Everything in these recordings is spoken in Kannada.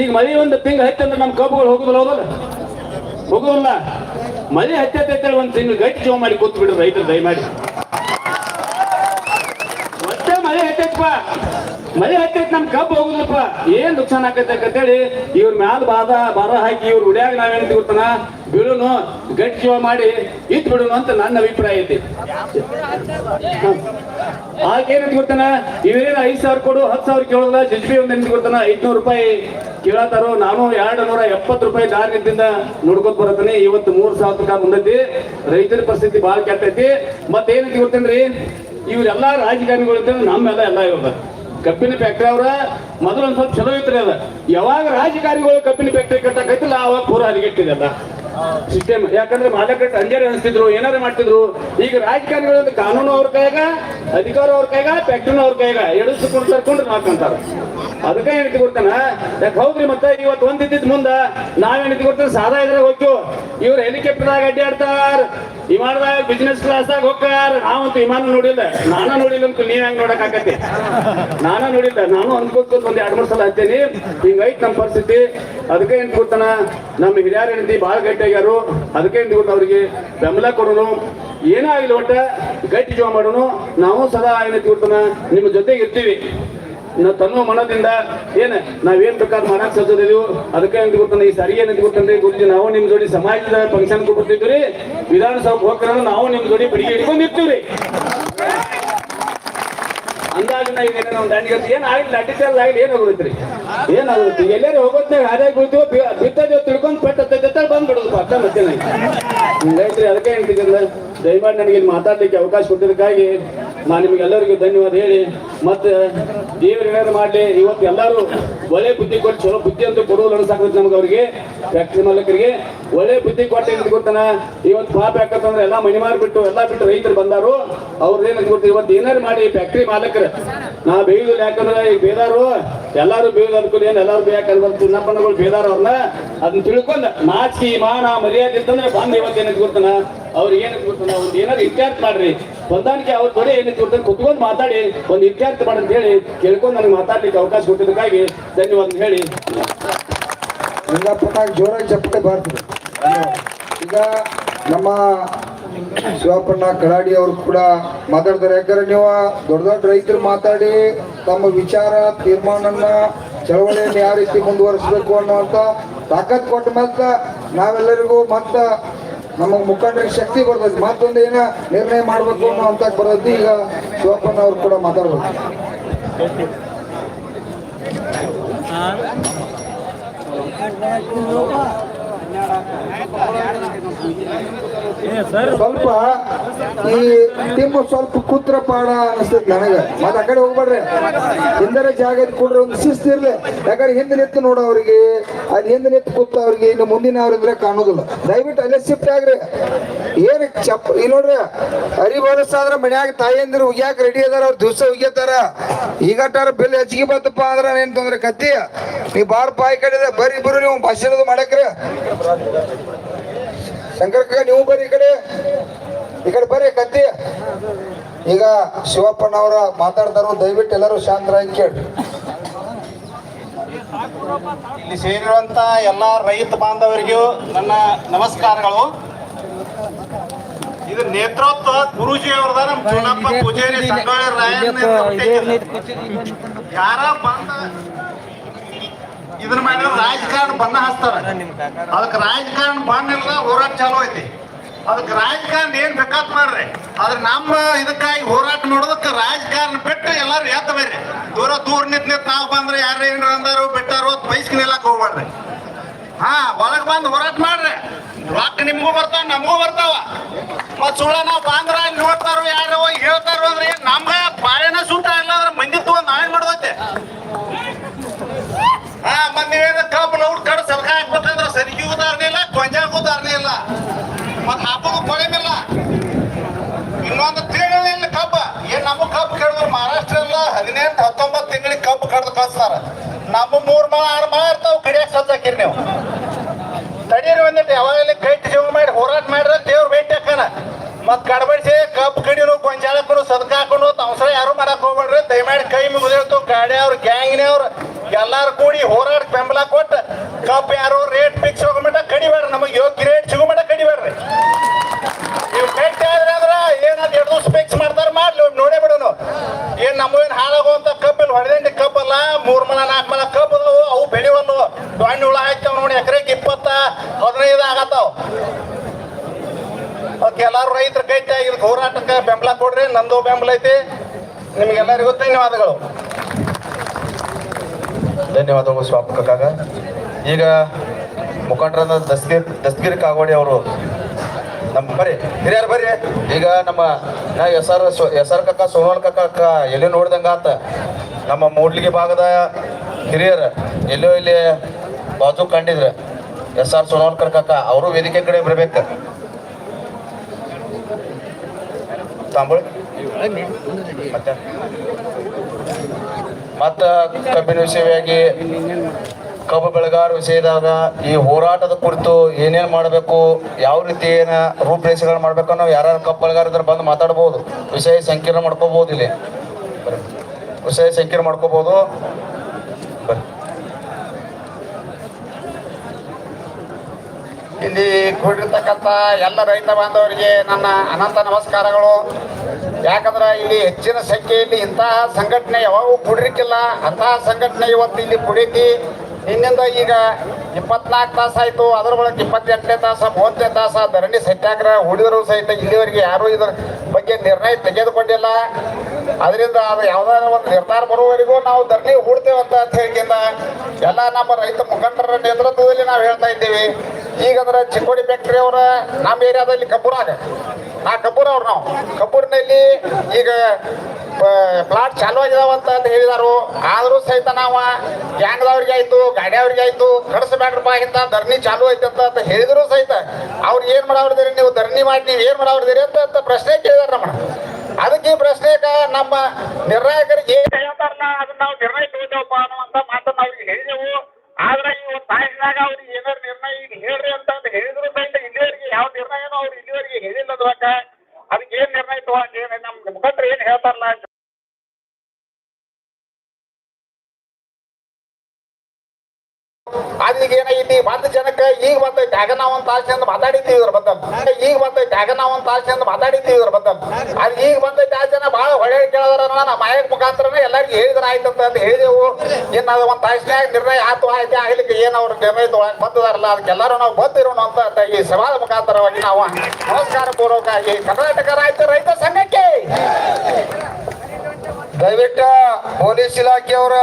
ಈಗ ಮಳಿ ಒಂದು ತಿಂಗಳು ಹತ್ತಂದ್ರೆ ನಮ್ಮ ಕಬ್ಬುಗಳು ಹೋಗುದಿಲ್ಲ ಹೋಗಲ್ಲ ಹೋಗುವಲ್ಲ ಮಳಿ ಹತ್ತೈತೆ ಒಂದು ತಿಂಗಳು ಗಟ್ಟಿ ಜೋ ಮಾಡಿ ಕೂತ್ ಬಿಡು ರೈತರು, ದಯಮಾಡಿ. ಮತ್ತೆ ಮಳೆ ಹತ್ತೈತಪ್ಪ ಮಳೆ ಹತ್ತೈತೆ ನಮ್ ಕಬ್ಬು ಹೋಗುದಪ್ಪ ಏನ್ ನುಕ್ಸಾನ್ ಆಕೈತೆ ಅಂತೇಳಿ ಇವ್ರ ಮ್ಯಾಲ ಬಾದ, ಬರ ಹಾಕಿ ಇವ್ರ ಉಡ್ಯಾಗ ನಾವೇನ್ ತಿಳ್ತಾನ ಬೀಳುನು ಗಟ್ಟಿ ಮಾಡಿ ಇತ್ ಬಿಡುನು ಅಂತ ನನ್ನ ಅಭಿಪ್ರಾಯ ಐತಿ ಆಗೇನಂತ ಗೊತ್ತಾನ? ಇವೇನು ಐದ್ ಸಾವಿರ ಕೊಡು, ಹತ್ತು ಸಾವಿರ ಕೇಳೋದ ಜಜ್ಬಿ ಒಂದ್ ಏನ್ ಗೊತ್ತಾನ ಐದ್ನೂರು ರೂಪಾಯಿ ಕೇಳತ್ತಾರೋ, ನಾನು ಎರಡು ನೂರ ಎಪ್ಪತ್ತು ರೂಪಾಯಿ ದಾರಿನಿಂದ ನೋಡ್ಕೊತ ಬರತ್ತೇನೆ, ಇವತ್ತು ಮೂರ್ ಸಾವಿರ ತನಕ ಬಂದೈತಿ, ರೈತರ ಪರಿಸ್ಥಿತಿ ಬಹಳ ಕೆಟ್ಟೈತಿ. ಮತ್ತೇನಂತ ಗೊತ್ತೇನ್ರಿ? ಇವ್ರೆಲ್ಲಾ ರಾಜಕಾರಣಿಗಳು ನಮ್ಮೆಲ್ಲ ಎಲ್ಲ ಇವಾಗ ಕಬ್ಬಿನ ಫ್ಯಾಕ್ಟ್ರಿ ಅವ್ರ, ಮೊದಲು ಒಂದ್ ಸ್ವಲ್ಪ ಚಲೋ ಇತ್ರಿ ಅದ. ಯಾವಾಗ ರಾಜಕಾರಣಿಗಳು ಕಬ್ಬಿನ ಫ್ಯಾಕ್ಟ್ರಿ ಕಟ್ಟಕೈತಿಲ್ಲ ಅವಾಗ ಪೂರ ಹರಿಗೆಟ್ಟಿದೆಲ್ಲ ಸಿಸ್ಟಮ್. ಯಾಕಂದ್ರೆ ಮಾಲಕರ ಅಂಜಾರಿ ಅನಿಸ್ತಿದ್ರು ಏನಾರ ಮಾಡ್ತಿದ್ರು. ಈಗ ರಾಜಕಾರಣಿಗಳು ಕಾನೂನು ಅವ್ರ ಕೈಗ ಅಧಿಕಾರ ಅವ್ರ ಕೈಗ ಫ್ಯಾಕ್ಟ್ರಿನ ಅವ್ರ ಕೈಗ ಎಡಿಸ್ಕೊಂಡು ಸರ್ಕೊಂಡು ನಾಕಂತಾರ ಅದಕ್ಕೆ ಏನೈತಿ ಗೊತ್ತಾನ ಯಾಕೆ ಹೌದ್ರಿ ಮತ್ತೆ ಇವತ್ತು ಒಂದಿದ್ದ ಮುಂದ ನಾವೇನೈತಿ ಗೊತ್ತಾನ ಸಾದಾ ಇದ್ರೆ ಹೋಗ್ತು ಇವ್ರು ಹೆಲಿಕಾಪ್ಟರ್ದಾಗ ಅಡ್ಡಾಡ್ತಾರ ವಿಮಾನದಾಗ ಬಿಸ್ನೆಸ್ ಕ್ಲಾಸ್ದಾಗ ಹೋಗ್ತಾರ. ನಾವಂತೂ ವಿಮಾನ ನೋಡಿಲ್ಲ. ನಾನ ನೋಡಿಲ್ಲ ಅಂತ ನೀವ್ ಹೆಂಗ್ ನೋಡಕ್ ಆಕತಿ ನಾನ ನೋಡಿಲ್ಲ. ನಾನು ಅನ್ಕೋತ ಒಂದ್ ಎರಡ್ ಮೂರ್ ಸಲ ಹತ್ತೇನಿ ಹಿಂಗೈತ್ ನಮ್ಮ ಪರಿಸ್ಥಿತಿ. ಅದಕ್ಕೆ ಏನ್ ಕೊಡ್ತಾನ? ನಮ್ಮ ಹಿರಿಯರ ಹೆಂಡತಿ ಬಾಳ ಗಟ್ಟಿಯಾಗ್ಯಾರು ಅದಕ್ಕೆ ಏನ್ ಅವರಿಗೆ ಬೆಂಬಲ ಕೊಡೋನು. ಏನೇ ಆಗಿಲ್ಲ ಒಟ್ಟ ಗಟ್ಟಿ ಜೀವ ಮಾಡೋನು. ನಾವು ಸದಾ ಏನ ಗೊತ್ತಾನ ನಿಮ್ಮ ಜೊತೆಗೆ ಇರ್ತೀವಿ. ನಾವು ತನ್ನ ಮನದಿಂದ ಏನ ನಾವೇನ್ ಬೇಕಾದ್ರೆ ಮಾಡಕ್ ಸಜ್ಜದಿದೀವಿ ಅದಕ್ಕೆ ಅಂತ ಗೊತ್ತಾನ ಈ ಸರಿ ಏನಂತ ಗೊತ್ತಂದ್ರೆ ಗುರುಜಿ, ನಾವು ನಿಮ್ಮ ಜೋಡಿ ಸಮಾಜದ ಫಂಕ್ಷನ್ ಬರ್ತಿದ್ವಿ ವಿಧಾನಸಭೆ ಹೋಗ್ತಾರ ನಾವು ನಿಮ್ಮ ಜೋಡಿ ಬಿಡಿಗೆ ಇಟ್ಕೊಂಡಿರ್ತೀವಿ ಇರ್ತೀವ್ರಿ ಅಂದಾಗ ನಾ ನಾವು ದಾಂಡಿಗೆ ಏನ್ ಆಗಿಲ್ಲ ಅಡ್ಡಿ ಏನು ಆಗಿಲ್ಲ ಏನಾಗೋದ್ರಿ ಏನಾಗುತ್ತೆ ಎಲ್ಲಾರು ಹೋಗೋದ್ನಾಗ ಹಾದ್ಯಾಗ ಬೀಳ್ತೀವೋ ತಿಳ್ಕೊಂಡು ತಿಳ್ಕೊಂಡ್ ಬಂದು ಬಂದ್ಬಿಡೋದು ಅರ್ಥ ಮತ್ತೆ ಹಿಂಗೈತ್ರಿ ಅದಕ್ಕೆ ಹೇಳ್ತಿದ್ದಿಲ್ಲ ದಯಮಾಡಿ ನನಗೆ ಇಲ್ಲಿ ಮಾತಾಡ್ಲಿಕ್ಕೆ ಅವಕಾಶ ಕೊಟ್ಟಿದ್ದಕ್ಕಾಗಿ ನಾನು ನಿಮಗೆಲ್ಲರಿಗೂ ಧನ್ಯವಾದ ಹೇಳಿ. ಮತ್ತೆ ದೇವರು ಏನಾದ್ರು ಮಾಡ್ಲಿ, ಇವತ್ತು ಎಲ್ಲರೂ ಒಳ್ಳೆ ಬುದ್ಧಿ ಕೊಟ್ಟು, ಚಲೋ ಬುದ್ಧಿ ಅಂತ ಕೊಡೋದು ಅನ್ಸಾಕತ್ತೆ ನಮ್ಗೆ ಅವ್ರಿಗೆ, ಫ್ಯಾಕ್ಟ್ರಿ ಮಾಲಕರಿಗೆ. ಒಳ್ಳೆ ಬುದ್ಧಿ ಕೊಟ್ಟೆ ಏನು ಗೊತ್ತಾನ? ಇವತ್ತು ಪಾಪ ಯಾಕಂತಂದ್ರೆ ಎಲ್ಲ ಮನೆ ಬಿಟ್ಟು ಎಲ್ಲ ಬಿಟ್ಟು ರೈತರು ಬಂದಾರು. ಅವ್ರದ್ದು ಗೊತ್ತಾ ಇವತ್ತು ಏನಾರು ಮಾಡಿ, ಫ್ಯಾಕ್ಟ್ರಿ ಮಾಲಕರು. ನಾ ಬೇಯುದಿಲ್ಲ ಯಾಕಂದ್ರೆ ಈಗ ಬೇದಾರು ಎಲ್ಲಾರು ಬೇಗ ಅನ್ಕೊಂಡು ಏನು ಎಲ್ಲಾರು ಬೇಕಂದ್ರೆ ಚಿನ್ನಪ್ಪನಗಳು ಬೇದಾರ ಅವ್ರನ್ನ. ಅದನ್ನ ತಿಳ್ಕೊಂಡ ನಾಚಿ ಮಾನ, ಮರ್ಯಾದೆ ಇತ್ತಂದ್ರೆ ಬಂದ ಇವತ್ತು ಏನಕ್ಕೆ ಗೊತ್ತಾನ? ಅವ್ರಿಗೆ ಏನಕ್ಕೆ ಗೊತ್ತಾನ? ಅವ್ರು ಏನಾದ್ರು ಇತ್ಯರ್ಥ ಮಾಡ್ರಿ. ಹೊಂದಾಣಿಕೆ ಅವ್ರ ಕಡೆ ಏನಕ್ಕೆ ಗೊತ್ತಾನ? ಕುತ್ಕೊಂಡು ಮಾತಾಡಿ, ಒಂದು ಇತ್ಯರ್ಥ ಮಾಡಿ ಅಂತ ಹೇಳಿ ಕೇಳ್ಕೊಂಡು ನನಗೆ ಮಾತಾಡ್ಲಿಕ್ಕೆ ಅವಕಾಶ ಕೊಟ್ಟಿದ್ದಕ್ಕಾಗಿ ಧನ್ಯವಾದ ಹೇಳಿ. ಜೋರಾಗಿ ಚಪ್ಪಟೆ ಬರ್ತದೆ. ಈಗ ನಮ್ಮ ಶಿವಪ್ಪಣ್ಣ ಕಡಾಡಿ ಅವರು ಕೂಡ ಮಾತಾಡ್ತಾರೆ. ಯಾಕಂದ್ರೆ ನೀವು ದೊಡ್ಡ ದೊಡ್ಡ ರೈತರು ಮಾತಾಡಿ ತಮ್ಮ ವಿಚಾರ ತೀರ್ಮಾನನ ಚಳವಳಿಯನ್ನು ಯಾವ ರೀತಿ ಮುಂದುವರಿಸಬೇಕು ಅನ್ನುವಂಥ ತಾಕತ್ ಕೊಟ್ಟ ಮತ್ತೆ ನಾವೆಲ್ಲರಿಗೂ ಮತ್ತೆ ನಮಗೆ ಮುಖಂಡರಿಗೆ ಶಕ್ತಿ ಬರ್ತೈತಿ ಮತ್ತೊಂದು ಏನ ನಿರ್ಣಯ ಮಾಡಬೇಕು ಅನ್ನೋ ಬರ್ತೈತಿ ಈಗ ಶಿವಪ್ಪಣ್ಣ ಅವರು ಕೂಡ ಮಾತಾಡ್ಬೇಕು. ಸ್ವಲ್ಪ ಈ ತಿಮ್ಮ ಸ್ವಲ್ಪ ಕೂತ್ರ ಪಾಡ ಅನಿಸ್ತೈತಿ ನನಗೆ. ಮತ್ತೆ ಆ ಕಡೆ ಹೋಗ್ಬೇಡ್ರಿ. ಹಿಂದರ ಜಾಗ ಕೊಡ್ರಿ, ಒಂದು ಶಿಸ್ತು ಇರ್ಲಿ. ಯಾಕಂದ್ರೆ ಹಿಂದೆ ನಿಂತು ನೋಡು ಅವ್ರಿಗೆ. ಅಲ್ಲಿ ಹಿಂದೆ ನಿಂತು ಕೂತ ಅವ್ರಿಗೆ, ಇನ್ನು ಮುಂದಿನ ಅವ್ರಿದ್ರೆ ಕಾಣೋದಿಲ್ಲ. ದಯವಿಟ್ಟು ಅಲ್ಲೇ ಶಿಫ್ಟ್ ಆಗ್ರಿ. ಏನ್ ಚಪ್ ಇಲ್ಲ ನೋಡ್ರಿ, ಅರಿ ಬರಸಾದ್ರ ಮನ್ಯಾಗ ತಾಯಿಯಂದಿರು ಉಗ್ಯಾಕ ರೆಡಿ ಅದಾರ, ಅವ್ರ ದಿವಸ ಉಗ್ಯತಾರ. ಈಗಟ್ಟಾರ ಬಿಲ್ ಹೆಚ್ಚಿಗೆ ಬಂತಪ್ಪ ಅಂದ್ರೆ ಏನ್ ತೊಂದ್ರೆ ಕತ್ತಿ? ನೀ ಬಾರ್ ಬಾಯಿ ಕಡೆ ಬರ್ರಿ ಇಬ್ರು ನೀವು ಭಾಷಣದ ಮಾಡಕ್ರಿ. ಶಂಕರ್ ನೀವು ಬರೀ ಕಡೆ. ಈ ಕಡೆ ಬರ್ರಿ ಕತ್ತಿ. ಈಗ ಶಿವಪ್ಪನವರ ಮಾತಾಡ್ತಾರೋ ದಯವಿಟ್ಟು ಎಲ್ಲರೂ ಶಾಂತರಾಗಿ ಕೇಳ್ರಿ. ಇಲ್ಲಿ ಸೇರಿರುವಂತ ಎಲ್ಲ ರೈತ ಬಾಂಧವರಿಗೂ ನನ್ನ ನಮಸ್ಕಾರಗಳು. ಇದು ನೇತೃತ್ವ ಗುರುಜಿ ಅವ್ರದ ನಮ್ ಚುನಪ್ಪ ಪೂಜಾರಿ ಸಂಗೊಳ್ಳಿ ರಾಯಣ್ಣ ಯಾರ ಬಂದ ಇದನ್ನ ಮಾಡಿದ್ರೆ ರಾಜಕಾರಣ ಬಣ್ಣ ಹಚ್ತಾರ ಅದಕ್ಕೆ ರಾಜಕಾರಣ ಬಣ್ಣ ಇಲ್ಲ ಹೋರಾಟ ಚಾಲೂ ಐತಿ. ಅದಕ್ಕೆ ರಾಜಕಾರಣ ಏನ್ ಬೇಕಾತ್ ಮಾಡ್ರಿ? ಆದ್ರೆ ನಮ್ಮ ಇದಕ್ಕಾಗಿ ಹೋರಾಟ ನೋಡೋದಕ್ಕೆ ರಾಜಕಾರಣ ಬಿಟ್ಟು ಎಲ್ಲಾರು ಎತ್ತ ಬೇರೆ ದೂರ ದೂರ ನಿಂತ ನಿಂತ ನಾವು ಬಂದ್ರೆ ಯಾರು ಏನ್ರ ಅಂದಾರು, ಬಿಟ್ಟಾರು ಬೈಸ್ಕ್ ನಿಲ್ಲಕ್ ಹೋಗ್ಬೇಡ್ರಿ. ಹಾ, ಒಳಗ್ ಬಂದು ಹೋರಾಟ ಮಾಡ್ರಿ. ರೊಕ್ಕ ನಿಮ್ಗೂ ಬರ್ತಾವ, ನಮಗೂ ಬರ್ತಾವ. ಮತ್ ಸುಳ್ಳ ನಾವು ಬಾಂದ್ರ ನೋಡ್ತಾರು ಯಾರೋ ಹೇಳ್ತಾರೋ ಅಂದ್ರೆ ನಮ್ಗ ಬಾಳೆನ ಸೂಟ ಇಲ್ಲ ಅಂದ್ರೆ ಮಂದಿ ತಗೊಂಡ್ ನಾವೇನ್ ಮಾಡೋದೈತೆ ಹಾ ಮತ್ ನೀವೇನ ಕಬ್ಬು ನೋಡ್ ಕಡೆ ಸಲ್ಕ ಹಾಕ್ಬೇಕಂದ್ರ ಸರಿಗೆ ಉದಾಹರಣೆ ಇಲ್ಲ ಗೊಂಜಾಕ್ ಉದಾಹರಣೆ ಇಲ್ಲ ಮತ್ ಹಾಕೋದು ಕೊಳೆಮಿಲ್ಲ ಇನ್ನೊಂದು ತಿಂಗಳಿಲ್ಲ ಕಬ್ಬ ಏನ್ ನಮ್ಮ ಕಬ್ಬು ಕೇಳಿದ್ರು ಮಹಾರಾಷ್ಟ್ರ ಎಲ್ಲ ಹದಿನೆಂಟು ಹತ್ತೊಂಬತ್ತು ತಿಂಗಳಿಗೆ ಕಬ್ಬು ನಮ್ಮ ಮೂರು ಮಳ ಆರು ಮಳ ಇರ್ತಾವ ಕಡಿಯಾಕ ಸಜ್ಜಾಕಿರಿ ನೀವು? ತಡೀರಿ ಒಂದಿಟ್ಟು ಯಾವಾಗಲೇ ಕೈ ಜೀವ ಮಾಡಿ ಹೋರಾಟ ಮಾಡಿದ್ರೆ ದೇವ್ರ ಭೇಟಿ ಹಾಕನ ಮತ್ ಕಡಬಡಿಸಿ, ಕಬ್ಬು ಕಡಿನು ಗೊಂಜಾಳ ಹಾಕೊಂಡು ಸದಕ ಹಾಕೊಂಡು ಅವಸರ ಯಾರು ಮಾಡಕ್ ಹೋಗ್ಬೇಡ್ರಿ. ದಯಮಾಡಿ ಕೈ ಮುಗಿದಿರ್ತು ಗಾಡಿ ಅವ್ರ ಗ್ಯಾಂಗ್ನವ್ರು ಎಲ್ಲಾರು ಕೂಡಿ ಹೋರಾಟ ಬೆಂಬಲ ಕೊಟ್ಟು ಕಪ್ ಯಾರು ರೇಟ್ ಫಿಕ್ಸ್ ಹೋಗೋ ಮಟ್ಟ ಕಡಿಬೇಡ್ರಿ. ನಮಗೆ ಯೋಗ್ಯ ರೇಟ್ ಸಿಗೋ ಮಟ್ಟ ಕಡಿಬೇಡ್ರಿ. ನೀವು ಕಟ್ಟಿ ಆದ್ರೆ ಅಂದ್ರ ಏನಾದ್ರು ಎರಡು ದಿವಸ ಫಿಕ್ಸ್ ಮಾಡ್ತಾರ ಮಾಡ್ಲಿ, ನೋಡೇ ಬಿಡೋನು. ಏನ್ ನಮ್ಮ ಏನ್ ಹಾಳಾಗುವಂತ ಕಪ್ ಇಲ್ಲಿ ಹೊಡೆದಂಡಿ ಕಪ್ ಅಲ್ಲ ಮೂರ್ ಮಲ ನಾಲ್ಕು ಮಲ ಕಬ್ಬದವು ಅದಾವು ಅವು ಬೆಳಿವಲ್ಲು ದೊಣ್ಣೆ ಹುಳ ಹಾಕ್ತಾವ ನೋಡಿ ಎಕರೆಗೆ ಇಪ್ಪತ್ತ ಹದಿನೈದು ಆಗತ್ತಾವ. ಅದಕ್ಕೆ ರೈತರ ರೈತರು ಕೈತಿ ಆಗಿದ್ ಹೋರಾಟಕ್ಕೆ ಬೆಂಬಲ ಕೊಡ್ರಿ, ನಂದು ಬೆಂಬಲ ಐತಿ. ನಿಮಗೆಲ್ಲರಿಗೂ ಧನ್ಯವಾದಗಳು. ಧನ್ಯವಾದಗಳು ಸ್ವಾಪಕಾಗ ಈಗ ಮುಖಂಡರಾದ ದಸ್ಗಿರ್ ದಸ್ಗಿರ್ ಕಾಗೋಡಿ ಅವರು ನಮ್ಮ ಬರ್ರಿ ಹಿರಿಯರು ಬರ್ರಿ ಈಗ ನಮ್ಮ ನಾ ಎಸ್ ಆರ್ ಎಸ್ ಆರ್ ಕಕ್ಕ ಸೋನಾಲ್ ಕಕ್ಕ ಎಲ್ಲಿ ನೋಡ್ದಂಗ ಆತ ನಮ್ಮ ಮೂಡ್ಲಿಗೆ ಭಾಗದ ಹಿರಿಯರು, ಎಲ್ಲೋ ಇಲ್ಲಿ ಬಾಜು ಕಂಡಿದ್ರೆ, ಎಸ್ ಆರ್ ಸೋನಾಲ್ಕರ್ ಕಾಕ, ಅವರು ವೇದಿಕೆ ಕಡೆ ಬರ್ಬೇಕು. ಮತ್ತ? ಕಬ್ಬಿನ ವಿಷಯವಾಗಿ, ಕಬ್ಬು ಬೆಳೆಗಾರ ವಿಷಯದಾಗ ಈ ಹೋರಾಟದ ಕುರಿತು ಏನೇನು ಮಾಡಬೇಕು, ಯಾವ ರೀತಿ ಏನ ರೂಪರೇಷೆಗಳು ಮಾಡ್ಬೇಕು ನಾವು ಯಾರು ಕಬ್ಬು ಬೆಳೆಗಾರ ಇದ್ರೆ ಬಂದು ಮಾತಾಡ್ಬೋದು. ವಿಷಯ ಸಂಕೀರ್ಣ ಮಾಡ್ಕೋಬಹುದು ಇಲ್ಲಿ. ವಿಷಯ ಸಂಕೀರ್ಣ ಮಾಡ್ಕೋಬಹುದು ಇಲ್ಲಿ ಕೂಡಿರ್ತಕ್ಕಂಥ ಎಲ್ಲ ರೈತ ಬಾಂಧವರಿಗೆ ನನ್ನ ಅನಂತ ನಮಸ್ಕಾರಗಳು. ಯಾಕಂದ್ರೆ ಇಲ್ಲಿ ಹೆಚ್ಚಿನ ಸಂಖ್ಯೆಯಲ್ಲಿ ಇಂತಹ ಸಂಘಟನೆ ಯಾವಾಗೂ ಕುಡಿರಿಕ್ಕಿಲ್ಲ ಅಂತಹ ಸಂಘಟನೆ ಇವತ್ತು ಇಲ್ಲಿ ಕುಡಿತಿ ನಿನ್ನಿಂದ ಈಗ ಇಪ್ಪತ್ನಾಲ್ಕು ತಾಸು ಆಯಿತು. ಅದರ ಒಳಗೆ ಇಪ್ಪತ್ತೆಂಟನೇ ತಾಸ, ಮೂವತ್ತನೇ ತಾಸ ಧರಣಿ ಸತ್ಯಾಗ್ರಹ ಹುಡುಗರು ಸಹಿತ ಇಲ್ಲಿವರೆಗೆ ಯಾರೂ ಇದರ ಬಗ್ಗೆ ನಿರ್ಣಯ ತೆಗೆದುಕೊಂಡಿಲ್ಲ. ಅದರಿಂದ ಅದು ಯಾವ್ದಾದ್ರು ಒಂದು ನಿರ್ಧಾರ ಬರುವವರೆಗೂ ನಾವು ಧರಣಿ ಹೂಡ್ತೇವಂತ ಅಂತ ಹೇಳಿಕೆಯಿಂದ ಎಲ್ಲ ನಮ್ಮ ರೈತ ಮುಖಂಡರ ನೇತೃತ್ವದಲ್ಲಿ ನಾವು ಹೇಳ್ತಾ ಇದ್ದೀವಿ. ಈಗ ಅಂದ್ರೆ ಚಿಕ್ಕೋಡಿ ಫ್ಯಾಕ್ಟ್ರಿ ಅವರ ನಮ್ಮ ಏರಿಯಾದಲ್ಲಿ ಕಪೂರ ನಾ ಕಬ್ಬೂರ್ ಅವ್ರು ನಾವು. ಕಬ್ಬೂರಿನಲ್ಲಿ ಈಗ ಪ್ಲಾಟ್ ಚಾಲು ಆಗಿದಾವ ಅಂತ ಹೇಳಿದಾರು. ಆದ್ರೂ ಸಹಿತ ನಾವು ಗ್ಯಾಂಗ್ದವ್ರಿಗೆ ಆಯ್ತು, ಗಾಡಿಯವ್ರಿಗೆ ಆಯ್ತು ಕಡಿಸ್ಬೇಡ್ರಪ್ಪ ಇಂತ ಧರಣಿ ಚಾಲು ಐತೆ ಅಂತ ಅಂತ ಹೇಳಿದ್ರು ಸಹಿತ. ಅವ್ರು ಏನು ಮಾಡಾವ್ರದಿರಿ ನೀವು? ಧರಣಿ ಮಾಡಿ ನೀವು ಏನು ಮಾಡಾವ್ರದಿರಿ ಅಂತ ಅಂತ ಪ್ರಶ್ನೆ ಕೇಳಿದಾರ ನಮ್ಮ ಅದಕ್ಕೆ ಈ ಪ್ರಶ್ನೆಗ ನಮ್ಮ ನಿರ್ಣಾಯಕರಿಗೆ ಏನ್ ಹೇಳ್ತಾರಲ್ಲ, ಅದನ್ನ ನಾವು ನಿರ್ಣಯ ತಗೋತೇವಪ್ಪ ಅನ್ನುವಂತ ಮಾತನ್ನ ಅವ್ರಿಗೆ ಹೇಳಿದೆವು. ಆದ್ರೆ ಈ ಒಂದು ಅವ್ರಿಗೆ ಏನಾರು ನಿರ್ಣಯ ಈಗ ಹೇಳ್ರಿ ಅಂತ ಅಂತ ಹೇಳಿದ್ರು ಸಹಿತ ಇಲ್ಲಿವರೆಗೆ ಯಾವ ನಿರ್ಣಯನೂ ಅವ್ರು ಇಲ್ಲಿವರೆಗೆ ಹೇಳಿಲ್ಲ ಅದಕ್ಕೆ ಅದಕ್ಕೆ ಏನು ನಿರ್ಣಯ ತಗೊಳಕ್ ಏನು ನಮ್ಮ ಮುಖಂಡ್ರು ಏನು ಹೇಳ್ತಾರಲ್ಲ ಏನೈತಿ ಜನಕ್ಕ ಈಗ ಮತ್ತೆ ಆಗ ನಾವು ಒಂದು ತಾಸೆ ಅಂತ ಮಾತಾಡಿದ್ದೀವಿ ಇವ್ರ ಬದ್ದ ಈಗ ಮತ್ತೆ ಆಗ ನಾವು ಒಂದು ತಾಸೆ ಅಂತ ಮಾತಾಡಿದ್ದೀವಿ ಇವ್ರ ಬದ್ದ ಅದು ಈಗ ಮತ್ತೆ ಆ ಜನ ಬಹಳ ಹೊಳೆ ಕೇಳಿದ್ರ ನಮ್ಮ ಮಾಯಕ್ ಮುಖಾಂತರನೇ ಎಲ್ಲರಿಗೂ ಹೇಳಿದ್ರ ಆಯ್ತು ಅಂತ ಹೇಳಿದೆವು. ಇನ್ನ ಅದು ಒಂದು ತಾಸಿನಾಗ ನಿರ್ಣಯ ಆತು, ಆಯ್ತು, ಆಗ್ಲಿಕ್ಕೆ ಏನು ಅವ್ರ ನಿರ್ಣಯ ತೊಗೊಳಕ್ ಬಂದಿದಾರಲ್ಲ ಅದಕ್ಕೆಲ್ಲರೂ ನಾವು ಬಂದಿರೋಣ ಅಂತ ಈ ಸಭಾದ ಮುಖಾಂತರವಾಗಿ ನಾವು ನಮಸ್ಕಾರ ಪೂರ್ವಕವಾಗಿ ಕರ್ನಾಟಕ ರಾಜ್ಯ ರೈತ ಸಂಘಕ್ಕೆ ದಯವಿಟ್ಟು ಪೊಲೀಸ್ ಇಲಾಖೆಯವರ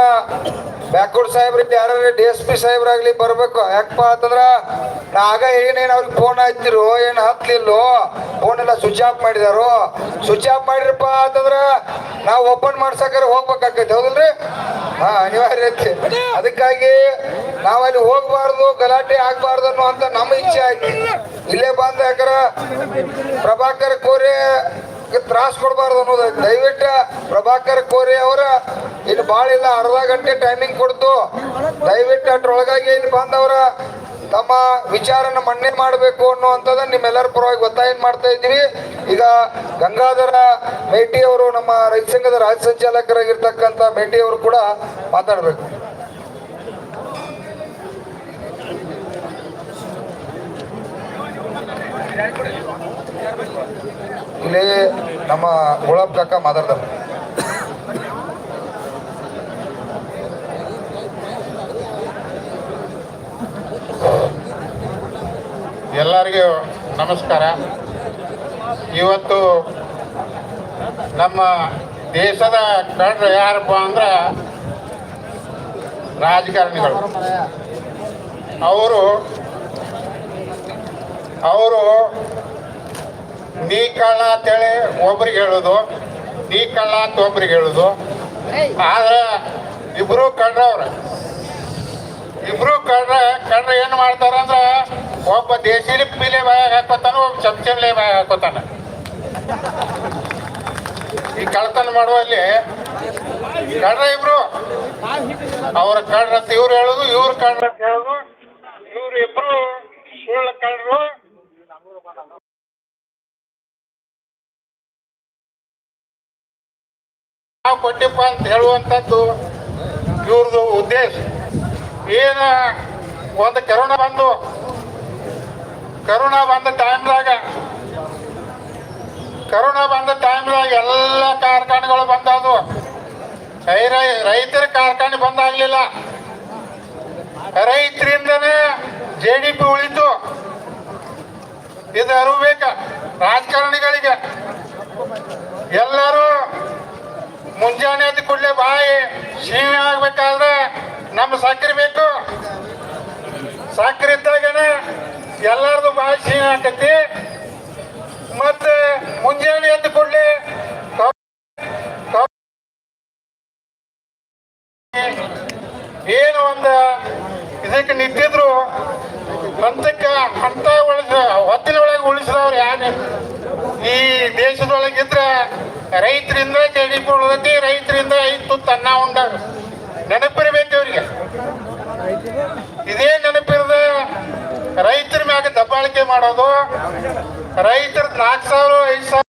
ಬ್ಯಾಕೂರ್ ಸಾಹೇಬ್ರಿಗೆ ಯಾರು ಡಿ ಎಸ್ ಪಿ ಸಾಹೇಬ್ರಾಗ್ಲಿ ಬರ್ಬೇಕು, ಯಾಕಪ್ಪ ಅಂತಂದ್ರ ಆಗ ಏನೇನು ಅವ್ರಿಗೆ ಫೋನ್ ಹಚ್ಚಿರು ಏನು ಹತ್ತಲಿಲ್ಲೋ ಫೋನ್ ಎಲ್ಲ ಸ್ವಿಚ್ ಆಫ್ ಮಾಡಿದಾರು ಸ್ವಿಚ್ ಆಫ್ ಮಾಡಿರಪ್ಪ ಅಂತಂದ್ರ ನಾವು ಓಪನ್ ಮಾಡ್ಸಕ್ರೆ ಹೋಗ್ಬೇಕಾಕೈತಿ ಹೌದಲ್ರಿ? ಹಾ ಅನಿವಾರ್ಯ ಐತಿ ಅದಕ್ಕಾಗಿ ನಾವಲ್ಲಿ ಹೋಗ್ಬಾರ್ದು, ಗಲಾಟೆ ಆಗ್ಬಾರ್ದು ಅಂತ ನಮ್ಮ ಇಚ್ಛೆ ಆಯ್ತು. ಇಲ್ಲೇ ಬಂದ ಯಾಕರ ಪ್ರಭಾಕರ್ ಕೋರೆ ತ್ರಾಸ್ ಕೊಡಬಾರ್ದು ಅನ್ನೋದು ದಯವಿಟ್ಟು ಪ್ರಭಾಕರ್ ಕೋರಿ ಅವರ, ಇನ್ನು ಭಾಳ ಇಲ್ಲ, ಅರ್ಧ ಗಂಟೆ ಟೈಮಿಂಗ್ ಕೊಡ್ತು ದಯವಿಟ್ಟು ಅದ್ರೊಳಗಾಗಿ ಇಲ್ಲಿ ಬಂದವರ ತಮ್ಮ ವಿಚಾರನ ಮಣ್ಣೆ ಮಾಡಬೇಕು ಅನ್ನುವಂಥದ್ದು ನಿಮ್ಮೆಲ್ಲರ ಪರವಾಗಿ ಒತ್ತಾಯ ಮಾಡ್ತಾ ಇದ್ದೀವಿ. ಈಗ ಗಂಗಾಧರ ಮೇಟಿ ಅವರು ನಮ್ಮ ರೈತ ಸಂಘದ ರಾಜ್ಯ ಸಂಚಾಲಕರಾಗಿರ್ತಕ್ಕಂಥ ಮೇಟಿ ಅವರು ಕೂಡ ಮಾತಾಡಬೇಕು. ಇಲ್ಲಿ ನಮ್ಮ ಗುಲಾಬ್ ಕಾಕ ಮಾತಾಡ್ತಾರೆ. ಎಲ್ಲರಿಗೂ ನಮಸ್ಕಾರ. ಇವತ್ತು ನಮ್ಮ ದೇಶದ ಕಡ್ರ ಯಾರಪ್ಪ ಅಂದ್ರೆ ರಾಜಕಾರಣಿಗಳು. ಅವರು ಅವರು ನೀ ಕಳ್ಳ ಅಂತೇಳಿ ಒಬ್ರಿಗೆ ಹೇಳೋದು. ನೀ ಕಳ್ಳ ಅಂತ ಒಬ್ರಿಗೆ ಹೇಳೋದು. ಆದ್ರೆ ಇಬ್ರು ಕಳ್ರವ್ರ ಇಬ್ರು ಕಳ್ರ ಏನ್ ಮಾಡ್ತಾರ ಅಂದ್ರ ಒಬ್ಬ ದೇಶಿ ಪಿಲೆ ಬಾಯಾಗ ಹಾಕೋತಾನ ಒಬ್ಬ ಚಮಚನ್ಲೆ ಬಾಯಾಗ ಹಾಕೋತಾನ ಈ ಕಳ್ತನ ಮಾಡುವಲ್ಲಿ ಕಳ್ರ ಇಬ್ರು. ಅವ್ರ ಕಡ್ರ ಅಂತ ಇವ್ರು ಹೇಳುದು, ಇವ್ರ ಕಳ್ರ ಅಂತ ಹೇಳುದು ಇವ್ರು ಇಬ್ರು ಸುಳ್ಳು ಕಳ್ರು ನಾವು ಕೊಟ್ಟಿಪ್ಪ ಅಂತ ಹೇಳುವಂಥದ್ದು ಇವ್ರದ್ದು ಉದ್ದೇಶ. ಏನ ಒಂದು ಕರೋನಾ ಬಂದು ಕರೋನಾ ಬಂದ ಟೈಮ್ದಾಗ ಕರೋನಾ ಬಂದ ಟೈಮ್ದಾಗ ಎಲ್ಲ ಕಾರ್ಖಾನೆಗಳು ಬಂದವು. ರೈತರ ಕಾರ್ಖಾನೆ ಬಂದಾಗ್ಲಿಲ್ಲ. ರೈತರಿಂದನೇ ಜೆ ಡಿ ಪಿ ಉಳಿತು. ಇದು ಅರಿಬೇಕ ರಾಜಕಾರಣಿಗಳಿಗೆ. ಎಲ್ಲರೂ ಮುಂಜಾನೆ ಎದ್ದ ಕೂಡಲೇ ಬಾಯಿ ಸಿಹಿ ಆಗ್ಬೇಕಾದ್ರೆ ನಮ್ಮ ಸಕ್ಕರೆ ಬೇಕು. ಸಕ್ಕರೆ ಇದ್ದಾಗನೆ ಎಲ್ಲರದು ಬಾಯಿ ಸೀಮೆ ಆಕತಿ. ಮತ್ತೆ ಮುಂಜಾನೆ ಎದ್ದ ಕೂಡಲೇ ಏನು ಒಂದು ಇದಕ್ಕೆ ನಿಂತಿದ್ರು ಹಂತಕ್ಕ ಹಂತ ಉಳಿಸ ಒಳಗೆ ಉಳಿಸಿದವ್ರು ಯಾರು? ಈ ದೇಶದೊಳಗಿದ್ರೆ ರೈತರಿಂದ ಕೆಡಿ ರೈತರಿಂದ ಐದು ತನ್ನ ಉಂಡಾಗ ನೆನಪಿರ್ಬೇಕು ಇವ್ರಿಗೆ. ಇದೇ ನೆನಪಿರದ ರೈತರ ಮ್ಯಾಗ ದಬ್ಬಾಳಿಕೆ ಮಾಡೋದು ರೈತರ ನಾಲ್ಕು ಸಾವಿರ, ಐದು ಸಾವಿರ